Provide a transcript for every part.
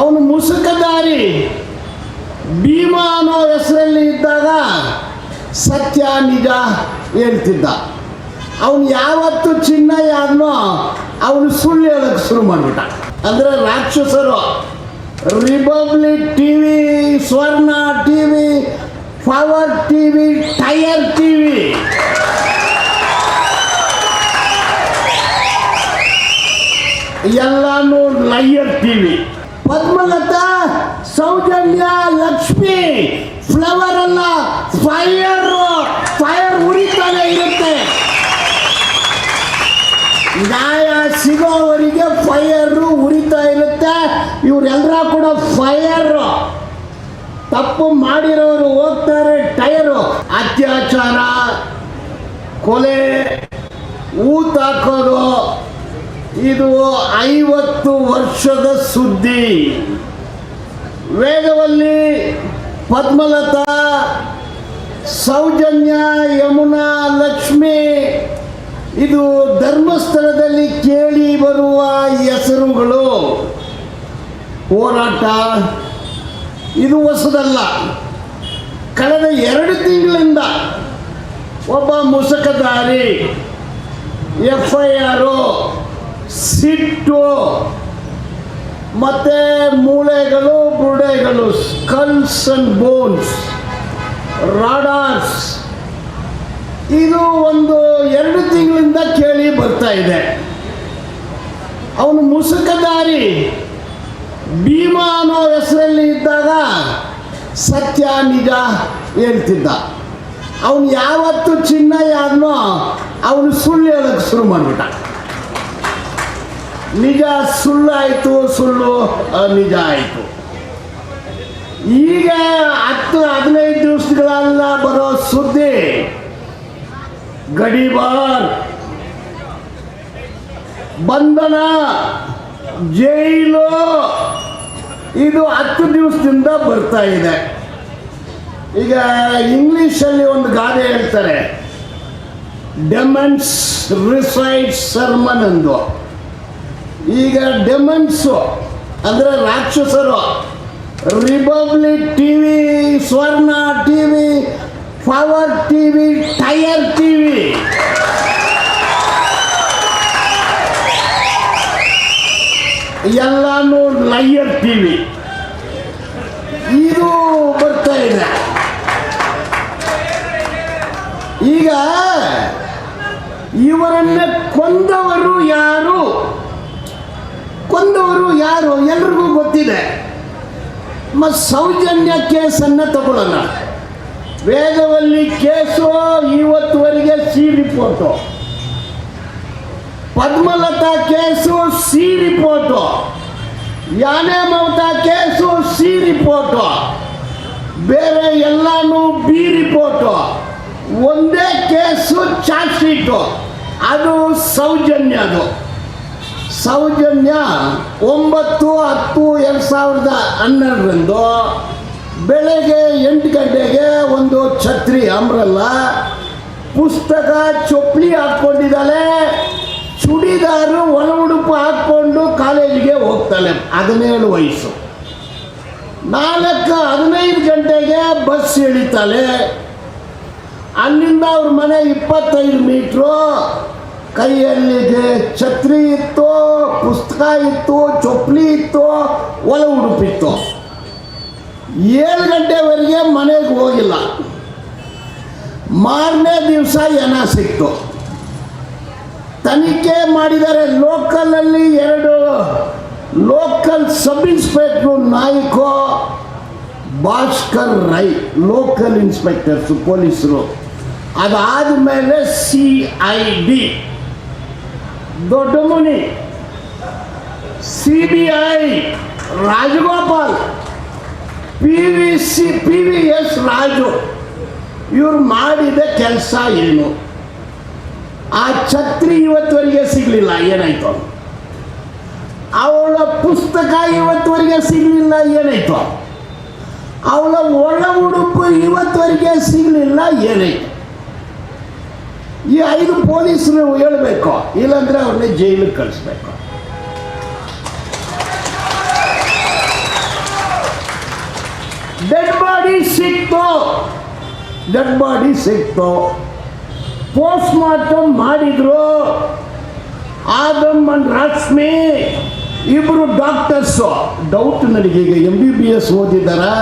ಅವನು ಮುಸುಕದಾರಿ. ಭೀಮ ಅನ್ನೋ ಹೆಸರಲ್ಲಿ ಇದ್ದಾಗ ಸತ್ಯ, ನಿಜ ಹೇಳ್ತಿದ್ದ. ಅವನು ಯಾವತ್ತು ಚಿನ್ನ ಯಾರನೋ ಅವನು ಸುಳ್ಳು ಹೇಳಕ್ಕೆ ಶುರು ಮಾಡಿಬಿಟ್ಟ. ಅಂದರೆ ರಾಕ್ಷಸರು Republic T V Suvarna T V Power T V tyre T V ಎಲ್ಲಾನು liar TV Padmalatha, Soujanya, Lakshmi flower ಅಲ್ಲ ಫೈರ್ ಫೈರ್ ಉರಿತಾನೆ ಇರುತ್ತೆ. ನ್ಯಾಯ ಸಿಗೋವರಿಗೆ ಫೈರ್ ಉರಿತಾ ಇರುತ್ತೆ. ಇವರೆಲ್ಲರ ಕೂಡ ಫೈರ್ ತಪ್ಪು ಮಾಡಿರೋರು ಹೋಗ್ತಾರೆ ಟೈರು ಅತ್ಯಾಚಾರ, ಕೊಲೆ ಊತಾಕೋದು ಇದು ಐವತ್ತು ವರ್ಷದ ಸುದ್ದಿ. ವೇಗವಲ್ಲಿ ಪದ್ಮಲತಾ, ಸೌಜನ್ಯ, ಯಮುನಾ, ಲಕ್ಷ್ಮಿ. ಇದು ಧರ್ಮಸ್ಥಳದಲ್ಲಿ ಕೇಳಿ ಬರುವ ಹೆಸರುಗಳು. ಹೋರಾಟ. ಇದು ಹೊಸದಲ್ಲ. ಕಳೆದ ಎರಡು ತಿಂಗಳಿಂದ ಒಬ್ಬ ಮುಸಕದಾರಿ ಎಫ್ ಐ ಆರು ಸಿಟ್ಟು. ಮತ್ತು ಮೂಳೆಗಳು ಬುರುಡೆಗಳು ಸ್ಕಲ್ಸ್ ಅಂಡ್ ಬೋನ್ಸ್ ರಾಡಾರ್ಸ್ ಇದು ಒಂದು ಎರಡು ತಿಂಗಳಿಂದ ಕೇಳಿ ಬರ್ತಾ ಇದೆ. ಅವನು ಮುಸುಕದಾರಿ. ಭೀಮ ಅನ್ನೋ ಹೆಸರಲ್ಲಿ ಇದ್ದಾಗ ಸತ್ಯ, ನಿಜ ಹೇಳ್ತಿದ್ದ. ಅವನು ಯಾವತ್ತು ಚಿನ್ನ ಯಾರನ್ನೋ ಅವನು ಸುಳ್ಳು ಹೇಳಕ್ಕೆ ಶುರು ಮಾಡಿಬಿಟ್ಟ. ನಿಜ ಸುಳ್ಳಾಯಿತು ಸುಳ್ಳು ನಿಜ ಆಯಿತು. ಈಗ ಹತ್ತು ಹದಿನೈದು ದಿವಸಗಳೆಲ್ಲ ಬರೋ ಸುದ್ದಿ. ಗಡಿಬಾರ್. ಬಂಧನ ಜೈಲು. ಇದು ಹತ್ತು ದಿವಸದಿಂದ ಬರ್ತಾ ಇದೆ. ಈಗ ಇಂಗ್ಲೀಷಲ್ಲಿ ಒಂದು ಗಾದೆ ಹೇಳ್ತಾರೆ ಡೆಮನ್ಸ್ ರಿಸೈಡ್ ಸರ್ಮನ್ ಅಂದು. ಈಗ ಡೆಮನ್ಸು ಅಂದರೆ ರಾಕ್ಷಸರು Republic T V Suvarna T V Power T V tyre T V ಎಲ್ಲಾನು ಲೈಯರ್ ಟಿ ವಿ ಇದು ಬರ್ತಾ ಇದೆ. ಈಗ ಇವರನ್ನ ಕೊಂದವರು ಯಾರು? ಕೊಂದವರು ಯಾರು ಎಲ್ರಿಗೂ ಗೊತ್ತಿದೆ. ಮತ್ತು ಸೌಜನ್ಯ ಕೇಸನ್ನು ತಗೊಳ್ಳೋಣ. Vedavalli case ಇವತ್ತುವರೆಗೆ C report Padmalatha case C report ಯಾನೆ ಮಮತಾ ಕೇಸು ಸಿ ರಿಪೋರ್ಟು ಬೇರೆ ಎಲ್ಲಾನು ಬಿ ರಿಪೋರ್ಟು ಒಂದೇ ಕೇಸು ಚಾರ್ಜ್ ಶೀಟು. ಅದು ಸೌಜನ್ಯದು. ಸೌಜನ್ಯ ಒಂಬತ್ತು ಹತ್ತು ಎರಡು ಸಾವಿರದ ಹನ್ನೆರಡರಂದು ಬೆಳಗ್ಗೆ ಎಂಟು ಗಂಟೆಗೆ ಒಂದು ಛತ್ರಿ ಅಂಬ್ರಲ್ಲ ಪುಸ್ತಕ ಚೊಪ್ಪಲಿ ಹಾಕ್ಕೊಂಡಿದ್ದಾಳೆ. ಚುಡಿದಾರು ಒಣ ಉಡುಪು ಹಾಕ್ಕೊಂಡು ಕಾಲೇಜಿಗೆ ಹೋಗ್ತಾಳೆ. ಹದಿನೇಳು ವಯಸ್ಸು. ನಾಲ್ಕು ಹದಿನೈದು ಗಂಟೆಗೆ ಬಸ್ ಇಳಿತಾಳೆ ಅಲ್ಲಿಂದ ಅವ್ರ ಮನೆ ಇಪ್ಪತ್ತೈದು ಮೀಟ್ರು. ಕೈಯಲ್ಲಿ ಗೆ- ಛತ್ರಿ ಇತ್ತು, ಪುಸ್ತಕ ಇತ್ತು ಚೊಪ್ಲಿ ಇತ್ತು, ಒಲ ಉಡುಪಿತ್ತು. ಏಳು ಗಂಟೆವರೆಗೆ ಮನೆಗೆ ಹೋಗಿಲ್ಲ. ಮಾರನೇ ದಿವಸ ಏನ ಸಿಕ್ತು? ತನಿಖೆ ಮಾಡಿದರೆ ಲೋಕಲಲ್ಲಿ ಎರಡು ಲೋಕಲ್ ಸಬ್ ಇನ್ಸ್ಪೆಕ್ಟರ್ ನಾಯ್ಕೋ ಭಾಸ್ಕರ್ ರೈ, ಲೋಕಲ್ ಇನ್ಸ್ಪೆಕ್ಟರ್ಸು, ಪೊಲೀಸರು. ಅದಾದ ಮೇಲೆ ಸಿ ಐ ಡಿ. ದೊಡ್ಡ ಮುನಿ C B I Rajagopal P V C P V S Raju, ಇವ್ರು ಮಾಡಿದ ಕೆಲಸ ಏನು? ಆ ಛತ್ರಿ ಇವತ್ತುವರೆಗೆ ಸಿಗಲಿಲ್ಲ, ಏನಾಯ್ತು? ಅವಳ ಪುಸ್ತಕ ಇವತ್ತುವರೆಗೆ ಸಿಗಲಿಲ್ಲ, ಏನಾಯ್ತು? ಅವಳ ಒಳ ಉಡುಪು ಇವತ್ತುವರೆಗೆ ಸಿಗಲಿಲ್ಲ, ಏನಾಯ್ತು? ಈ ಐದು ಪೊಲೀಸರು ಹೇಳಬೇಕು. ಇಲ್ಲಾಂದ್ರೆ ಅವ್ರನ್ನ ಜೈಲಿಗೆ ಕಳಿಸ್ಬೇಕು. ಡೆಡ್ ಬಾಡಿ ಸಿಕ್ತು. ಡೆಡ್ ಬಾಡಿ ಸಿಕ್ತು. ಪೋಸ್ಟ್ ಮಾರ್ಟಮ್ ಮಾಡಿದ್ರು. ಆದಮ್ ಅಂಡ್ ರಶ್ಮಿ ಇಬ್ಬರು ಡಾಕ್ಟರ್ಸು ಡೌಟ್ ನನಗೆ ಈಗ ಎಂ ಬಿ ಬಿ ಎಸ್ ಓದಿದ್ದಾರಾ?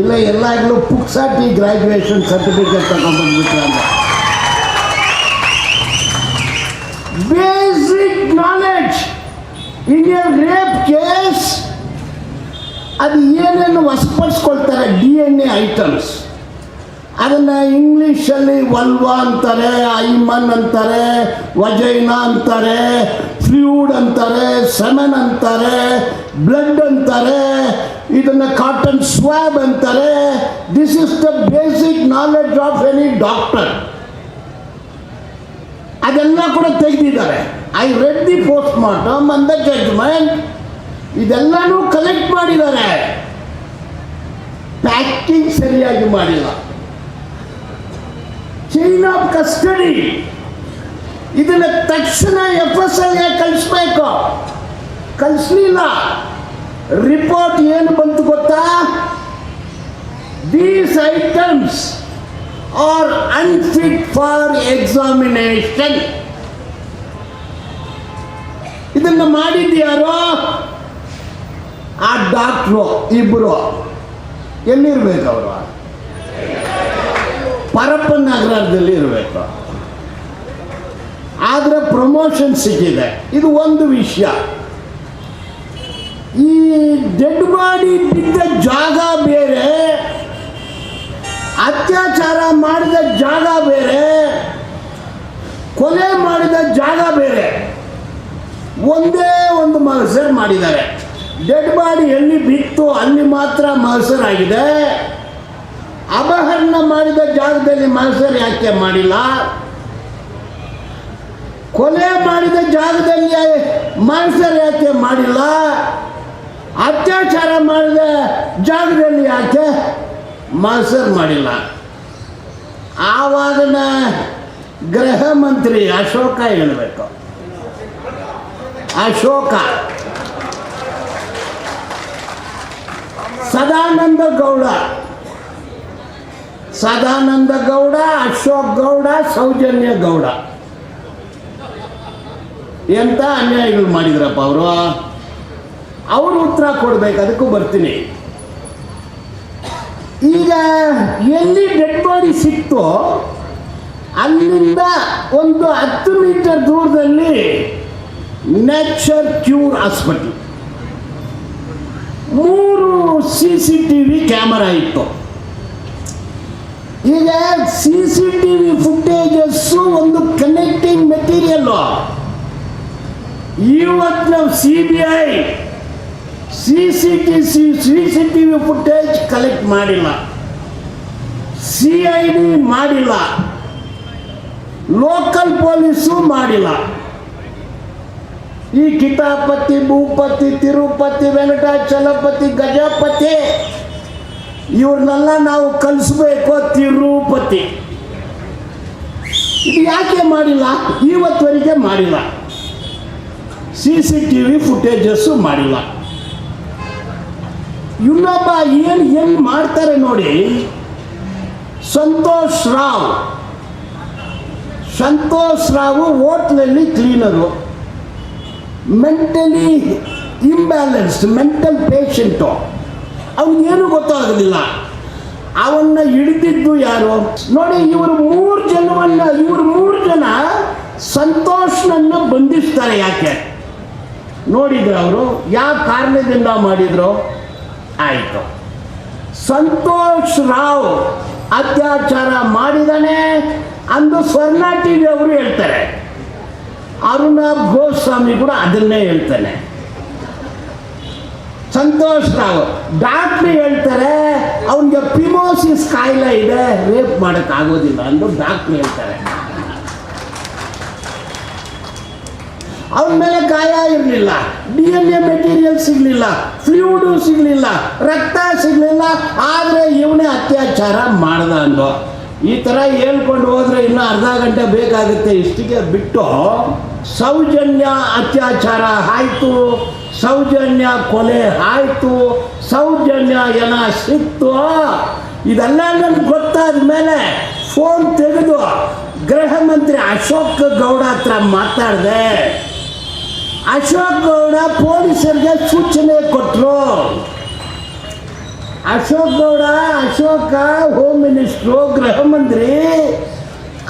ಇಲ್ಲ ಎಲ್ಲಾಗಲೂ ಪುಕ್ಸಾಟಿ ಗ್ರ್ಯಾಜುಯೇಷನ್ ಸರ್ಟಿಫಿಕೇಟ್ ತಗೊಂಡ್ಬಂದ್ಬಿಟ್ರೆ ಅಂತ basic knowledge in a rape case ಅದು ಏನೇನು ವಶಪಡಿಸ್ಕೊಳ್ತಾರೆ ಡಿ ಎನ್ ಎ ಐಟಮ್ಸ್. ಅದನ್ನು ಇಂಗ್ಲೀಷಲ್ಲಿ ವಲ್ವಾ ಅಂತಾರೆ, ಐಮನ್ ಅಂತಾರೆ, ವಜೈನಾ ಅಂತಾರೆ, ಫ್ಲೂಡ್ ಅಂತಾರೆ, ಸೆಮೆನ್ ಅಂತಾರೆ, ಬ್ಲಡ್ ಅಂತಾರೆ, ಇದನ್ನು ಕಾಟನ್ ಸ್ವಾಬ್ ಅಂತಾರೆ. This is the basic knowledge of any doctor ಅದೆಲ್ಲ ಕೂಡ ತೆಗೆದಿದ್ದಾರೆ. I read the post mortem ಅಂದ ಜಡ್ಜ್ಮೆಂಟ್ ಇದೆಲ್ಲನೂ ಕಲೆಕ್ಟ್ ಮಾಡಿದ್ದಾರೆ. ಪ್ಯಾಕಿಂಗ್ ಸರಿಯಾಗಿ ಮಾಡಿಲ್ಲ. ಚೈನ್ ಆಫ್ ಕಸ್ಟಡಿ ಇದನ್ನ ತಕ್ಷಣ ಎಫ್ ಎಸ್ ಐಗೆ ಕಳಿಸ್ಬೇಕು. ಕಳಿಸ್ಲಿಲ್ಲ. ರಿಪೋರ್ಟ್ ಏನು ಬಂತು ಗೊತ್ತಾ? These items are unfit for examination ಇದನ್ನು ಮಾಡಿದ್ಯಾರೋ? ಆ ಡಾಕ್ಟ್ರು ಇಬ್ಬರು ಎಲ್ಲಿರ್ಬೇಕು ಅವರು? ಪರಪ್ಪ ನಗರದಲ್ಲಿ ಇರಬೇಕು. ಆದರೆ ಪ್ರಮೋಷನ್ ಸಿಕ್ಕಿದೆ. ಇದು ಒಂದು ವಿಷಯ. ಈ ಡೆಡ್ ಬಾಡಿ ಬಿದ್ದ ಜಾಗ ಬೇರೆ, ಅತ್ಯಾಚಾರ ಮಾಡಿದ ಜಾಗ ಬೇರೆ, ಕೊಲೆ ಮಾಡಿದ ಜಾಗ ಬೇರೆ. ಒಂದೇ ಒಂದು ಮಗಸರ್ ಮಾಡಿದ್ದಾರೆ. ಡೆಡ್ ಬಾಡಿ ಎಲ್ಲಿ ಬಿತ್ತು, ಅಲ್ಲಿ ಮಾತ್ರ ಮಾಸರಾಗಿದೆ. ಅಪಹರಣ ಮಾಡಿದ ಜಾಗದಲ್ಲಿ ಮಾಸರ್ ಯಾಕೆ ಮಾಡಿಲ್ಲ? ಕೊಲೆ ಮಾಡಿದ ಜಾಗದಲ್ಲಿ ಮಾನ್ಸರ್ ಯಾಕೆ ಮಾಡಿಲ್ಲ? ಅತ್ಯಾಚಾರ ಮಾಡಿದ ಜಾಗದಲ್ಲಿ ಯಾಕೆ ಮಾನ್ಸರ್ ಮಾಡಿಲ್ಲ? ಆವಾಗಿನ ಗೃಹ ಮಂತ್ರಿ ಅಶೋಕ ಹೇಳಬೇಕು. ಅಶೋಕ. ಸದಾನಂದ ಗೌಡ. ಸದಾನಂದ ಗೌಡ, ಅಶೋಕ್ ಗೌಡ, ಸೌಜನ್ಯ ಗೌಡ. ಎಂತ ಅನ್ಯಾಯಗಳು ಮಾಡಿದ್ರಪ್ಪ ಅವರು? ಅವರು ಉತ್ತರ ಕೊಡ್ಬೇಕು, ಅದಕ್ಕೂ ಬರ್ತೀನಿ. ಈಗ ಎಲ್ಲಿ ಡೆಡ್ ಬಾಡಿ ಸಿಕ್ತೋ ಅಲ್ಲಿಂದ ಒಂದು ಹತ್ತು ಮೀಟರ್ ದೂರದಲ್ಲಿ ನ್ಯಾಚರ್ ಕ್ಯೂರ್ ಹಾಸ್ಪಿಟಲ್ ಮೂರು C C T V camera ಇತ್ತು. ಈಗ C C T V footages ಒಂದು ಕನೆಕ್ಟಿಂಗ್ ಮೆಟೀರಿಯಲ್ಲು ಇವತ್ತು ನಾವು C B I C C T C C C T V footage collect ಮಾಡಿಲ್ಲ. ಸಿ ಐ ಡಿ ಮಾಡಿಲ್ಲ. Local police ಮಾಡಿಲ್ಲ. ಈ ಕಿತಾಪತಿ, ಭೂಪತಿ, ತಿರುಪತಿ, ವೆಂಕಟಾಚಲಪತಿ, ಗಜಪತಿ, ಇವ್ರನ್ನೆಲ್ಲ ನಾವು ಕಲಿಸ್ಬೇಕು ತಿರುಪತಿ. ಇದು ಯಾಕೆ ಮಾಡಿಲ್ಲ? ಇವತ್ತುವರೆಗೆ ಮಾಡಿಲ್ಲ. C C T V footages ಮಾಡಿಲ್ಲ. ಇನ್ನೊಬ್ಬ ಏನು ಹೆಂಗೆ ಮಾಡ್ತಾರೆ ನೋಡಿ, ಸಂತೋಷ್ ರಾವ್. ಸಂತೋಷ್ ರಾವ್ ಹೋಟ್ಲಲ್ಲಿ cleaner. Mentally imbalanced mental patient ಅವನಿಗೇನು ಗೊತ್ತಾಗಲಿಲ್ಲ ಅವನ್ನ ಹಿಡಿದಿದ್ದು ಯಾರು? ನೋಡಿ, ಇವರು ಮೂರು ಜನವನ್ನ ಇವರು ಮೂರು ಜನ ಸಂತೋಷ್ನನ್ನು ಬಂಧಿಸ್ತಾರೆ ಯಾಕೆ? ನೋಡಿದ್ರು ಅವರು ಯಾವ ಕಾರಣದಿಂದ ಮಾಡಿದ್ರು? ಆಯಿತು. ಸಂತೋಷ್ ರಾವ್ ಅತ್ಯಾಚಾರ ಮಾಡಿದಾನೆ ಅಂದು ಸ್ವರ್ಣ ಟಿ ವಿ ಅವರು ಹೇಳ್ತಾರೆ. ಅರುಣ ಗೋಸ್ವಾಮಿ ಕೂಡ ಅದನ್ನೇ ಹೇಳ್ತಾನೆ. ಸಂತೋಷ್ ರಾವ್, ಡಾಕ್ಟ್ರ್ ಹೇಳ್ತಾರೆ, ಅವನಿಗೆ ಪಿಮೋಸಿಸ್ ಕಾಯಿಲೆ ಇದೆ, ರೇಪ್ ಮಾಡೋಕ್ಕಾಗೋದಿಲ್ಲ ಅಂದು ಡಾಕ್ಟ್ರಿ ಹೇಳ್ತಾರೆ. ಅವನ ಮೇಲೆ ಗಾಯ ಇರಲಿಲ್ಲ, ಡಿ ಎನ್ ಎ ಮೆಟೀರಿಯಲ್ ಸಿಗಲಿಲ್ಲ, ಫ್ಲೂಡು ಸಿಗಲಿಲ್ಲ, ರಕ್ತ ಸಿಗಲಿಲ್ಲ, ಆದರೆ ಇವನೇ ಅತ್ಯಾಚಾರ ಮಾಡ್ದ ಅಂದು ಈ ಥರ ಹೇಳ್ಕೊಂಡು ಹೋದರೆ ಇನ್ನೂ ಅರ್ಧ ಗಂಟೆ ಬೇಕಾಗುತ್ತೆ ಇಷ್ಟಿಗೆ ಬಿಟ್ಟು ಸೌಜನ್ಯ ಅತ್ಯಾಚಾರ ಆಯಿತು. ಸೌಜನ್ಯ ಕೊಲೆ ಆಯಿತು. ಸೌಜನ್ಯ ಏನ ಸಿಕ್ತು? ಇದೆಲ್ಲ ನನಗೆ ಗೊತ್ತಾದ ಮೇಲೆ ಫೋನ್ ತೆಗೆದು ಗೃಹ ಮಂತ್ರಿ ಅಶೋಕ್ ಗೌಡ ಹತ್ರ ಮಾತಾಡಿದೆ. ಅಶೋಕ್ ಗೌಡ ಪೊಲೀಸರಿಗೆ ಸೂಚನೆ ಕೊಟ್ಟರು ಅಶೋಕ್ ಗೌಡ, ಅಶೋಕ ಹೋಮ್ ಮಿನಿಸ್ಟ್ರು ಗೃಹ ಮಂತ್ರಿ,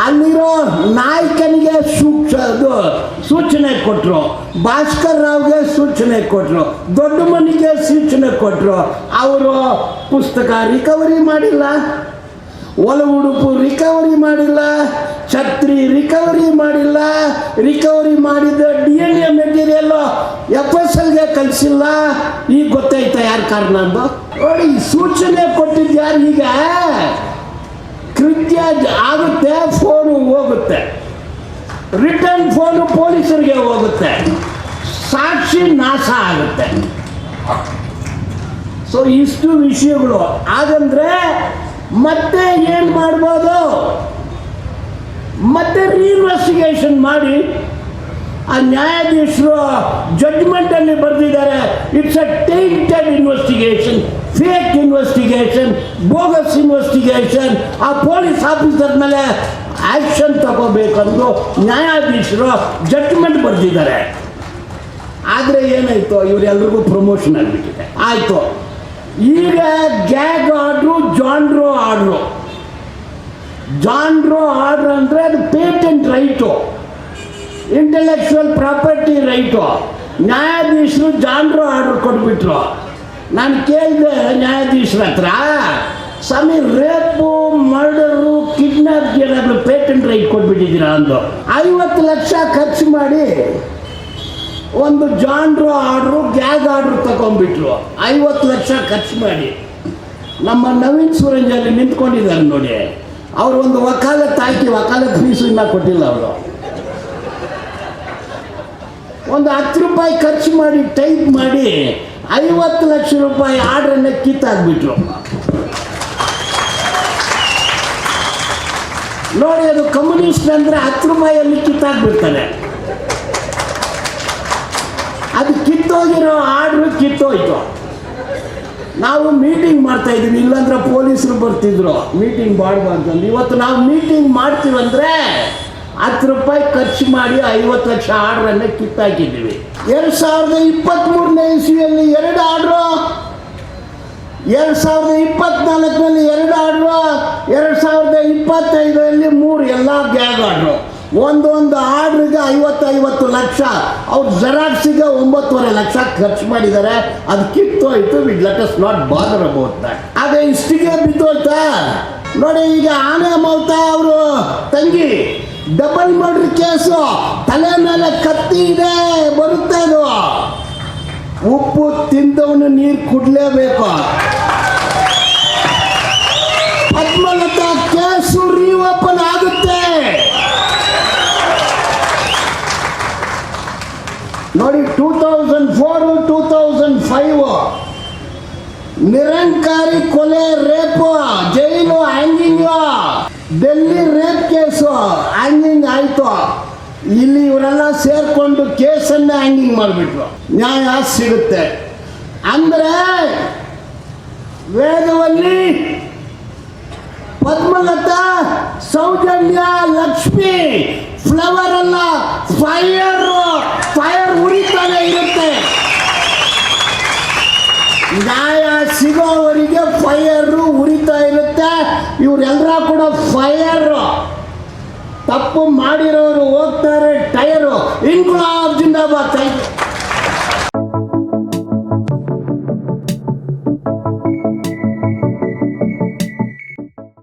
ಅಲ್ಲಿರೋ ನಾಯಕನಿಗೆ ಸೂಕ್ಷ ಅದು ಸೂಚನೆ ಕೊಟ್ಟರು ಭಾಸ್ಕರ್ ರಾವ್ಗೆ ಸೂಚನೆ ಕೊಟ್ಟರು ದೊಡ್ಡ ಮನಿಗೆ ಸೂಚನೆ ಕೊಟ್ಟರು ಅವರು ಪುಸ್ತಕ ರಿಕವರಿ ಮಾಡಿಲ್ಲ. ಒಲ ಉಡುಪು ರಿಕವರಿ ಮಾಡಿಲ್ಲ. ಛತ್ರಿ ರಿಕವರಿ ಮಾಡಿಲ್ಲ. ರಿಕವರಿ ಮಾಡಿದ D N A material F S ಎಲ್ಗೆ ಕಲಿಸಿಲ್ಲ ಈಗ ಗೊತ್ತಾಯ್ತಾ ಈ ಸೂಚನೆ ಕೊಟ್ಟಿದ್ದು ಈಗ ಕೃತ್ಯ ಆಗುತ್ತೆ, ಫೋನು ಹೋಗುತ್ತೆ. ರಿಟರ್ನ್ ಫೋನು ಪೊಲೀಸರಿಗೆ ಹೋಗುತ್ತೆ. ಸಾಕ್ಷಿ ನಾಶ ಆಗುತ್ತೆ. ಸೊ ಇಷ್ಟು ವಿಷಯಗಳು. ಹಾಗಂದ್ರೆ, ಮತ್ತೆ ಏನು ಮಾಡ್ಬೋದು? ಮತ್ತೆ ರೀಇನ್ವೆಸ್ಟಿಗೇಷನ್ ಮಾಡಿ, ಆ ನ್ಯಾಯಾಧೀಶರು ಜಡ್ಜ್ಮೆಂಟಲ್ಲಿ ಬರೆದಿದ್ದಾರೆ. It's a tainted investigation fake investigation bogus investigation ಆ ಪೊಲೀಸ್ ಆಫೀಸರ್ ಮೇಲೆ ಆ್ಯಕ್ಷನ್ ತಗೋಬೇಕಂದು ನ್ಯಾಯಾಧೀಶರು ಜಡ್ಜ್ಮೆಂಟ್ ಬರೆದಿದ್ದಾರೆ. ಆದರೆ ಏನಾಯ್ತು? ಇವರೆಲ್ಲರಿಗೂ ಪ್ರಮೋಷನ್ ಆಗಿಬಿಟ್ಟಿದೆ. ಆಯಿತು. ಈಗ gag order John Doe order John Doe order ಅಂದರೆ ಅದು patent right intellectual property right ನ್ಯಾಯಾಧೀಶರು ಜಾನ್ರು ಆರ್ಡರ್ ಕೊಟ್ಬಿಟ್ರು. ನಾನು ಕೇಳಿದೆ, ನ್ಯಾಯಾಧೀಶರ ಹತ್ರ ಸ್ವಾಮಿ ರೇಪು, ಮರ್ಡರು, ಕಿಡ್ನಾಪ್ ಏನಾದರೂ ಪೇಟೆಂಟ್ ರೈಟ್ ಕೊಟ್ಬಿಟ್ಟಿದ್ದೀರಾ? ಅಂದು ಐವತ್ತು ಲಕ್ಷ ಖರ್ಚು ಮಾಡಿ ಒಂದು ಜಾನ್ರು ಆರ್ಡ್ರು, ಗ್ಯಾಗ್ ಆರ್ಡ್ರು ತಗೊಂಡ್ಬಿಟ್ರು. ಐವತ್ತು ಲಕ್ಷ ಖರ್ಚು ಮಾಡಿ. ನಮ್ಮ ನವೀನ್ ಸೂರಂಜಲ್ಲಿ ನಿಂತ್ಕೊಂಡಿದ್ದಾರೆ ನೋಡಿ. ಅವರು ಒಂದು ವಕಾಲತ್ ಹಾಕಿ ವಕಾಲತ್ ಫೀಸು ಇನ್ನೂ ಕೊಟ್ಟಿಲ್ಲ ಅವರು. ಒಂದು ಹತ್ತು ರೂಪಾಯಿ ಖರ್ಚು ಮಾಡಿ ಟೈಪ್ ಮಾಡಿ ಐವತ್ತು ಲಕ್ಷ ರೂಪಾಯಿ ಆರ್ಡ್ರನ್ನ ಕಿತ್ತಾಕ್ಬಿಟ್ರು. ನೋಡಿ, ಅದು ಕಮ್ಯುನಿಸ್ಟ್ ಅಂದ್ರೆ ಹತ್ತು ರೂಪಾಯಿಯಲ್ಲಿ ಕಿತ್ತಾಕ್ಬಿಡ್ತಾರೆ ಅದು ಕಿತ್ತೋಗಿರೋ ಆರ್ಡ್ರು ಕಿತ್ತೋಯ್ತು. ನಾವು ಮೀಟಿಂಗ್ ಮಾಡ್ತಾ ಇದ್ದೀವಿ ಇಲ್ಲಾಂದ್ರೆ ಪೊಲೀಸರು ಬರ್ತಿದ್ರು. ಮೀಟಿಂಗ್ ಮಾಡಬಾರ್ದು ಇವತ್ತು ನಾವು ಮೀಟಿಂಗ್ ಮಾಡ್ತೀವಂದ್ರೆ ಹತ್ತು ರೂಪಾಯಿ ಖರ್ಚು ಮಾಡಿ ಐವತ್ತು ಲಕ್ಷ ಆರ್ಡ್ರನ್ನು ಕಿತ್ತಾಕಿದ್ದೀವಿ ಎರಡು ಸಾವಿರದ ಇಪ್ಪತ್ತ್ಮೂರನೇ ಇಸ್ವಿಯಲ್ಲಿ ಎರಡು ಆರ್ಡ್ರು. ಎರಡು ಸಾವಿರದ ಇಪ್ಪತ್ನಾಲ್ಕರಲ್ಲಿ ಎರಡು ಆರ್ಡ್ರು. ಎರಡು ಸಾವಿರದ ಇಪ್ಪತ್ತೈದರಲ್ಲಿ ಮೂರು ಎಲ್ಲ ಬ್ಯಾಗ್ ಆರ್ಡ್ರು. ಒಂದೊಂದು ಆರ್ಡ್ರಿಗೆ ಐವತ್ತೈವತ್ತು ಐವತ್ತು ಲಕ್ಷ. ಅವ್ರು ಜೆರಾಕ್ಸಿಗೆ ಒಂಬತ್ತುವರೆ ಲಕ್ಷ ಖರ್ಚು ಮಾಡಿದ್ದಾರೆ. ಅದು ಕಿತ್ತೋಯ್ತು we'd let us not bother about that ಅದೇ ಇಷ್ಟಿಗೆ ಬಿದ್ದೋಯ್ತಾ? ನೋಡಿ, ಈಗ ಆನೆ ಮೌತ ಅವರು. ತಂಗಿ ಡಬಲ್ ಮರ್ಡರ್ ಕೇಸು ತಲೆ ಮೇಲೆ ಕತ್ತಿ ಇದೆ, ಬರುತ್ತೆ ಉಪ್ಪು ತಿಂದವನು ನೀರು ಕುಡ್ಲೇಬೇಕು. ಪದ್ಮಲತಾ ಕೇಸು ರೀಓಪನ್ ಆಗುತ್ತೆ. ನೋಡಿ two thousand four two thousand five Nirankari ಕೊಲೆ, rape, jail, hanging. Delhi rape case, hanging ಆಯಿತು. ಇಲ್ಲಿ ಇವರೆಲ್ಲ ಸೇರಿಕೊಂಡು ಕೇಸನ್ನ ಹ್ಯಾಂಗಿಂಗ್ ಮಾಡಿಬಿಟ್ರು. ನ್ಯಾಯ ಸಿಗುತ್ತೆ. ಅಂದರೆ ವೇದವಲ್ಲಿ ಪದ್ಮಲತ, ಸೌಜನ್ಯ, ಲಕ್ಷ್ಮಿ ಫ್ಲವರ್ ಅಲ್ಲ ಫೈರ್ ಉರಿತಾನೆ ಇರುತ್ತೆ ನ್ಯಾಯ ಸಿಗೋವರಿಗೆ ಫೈರು ಉರಿತಾ ಇರುತ್ತೆ. ಇವರೆಲ್ಲರ ಕೂಡ ಫೈರ್ ತಪ್ಪು ಮಾಡಿರೋರು ಹೋಗ್ತಾರೆ ಟೈರು. ಇನ್ಕುಲಾಬ್ ಜಿಂದಾಬಾದ್.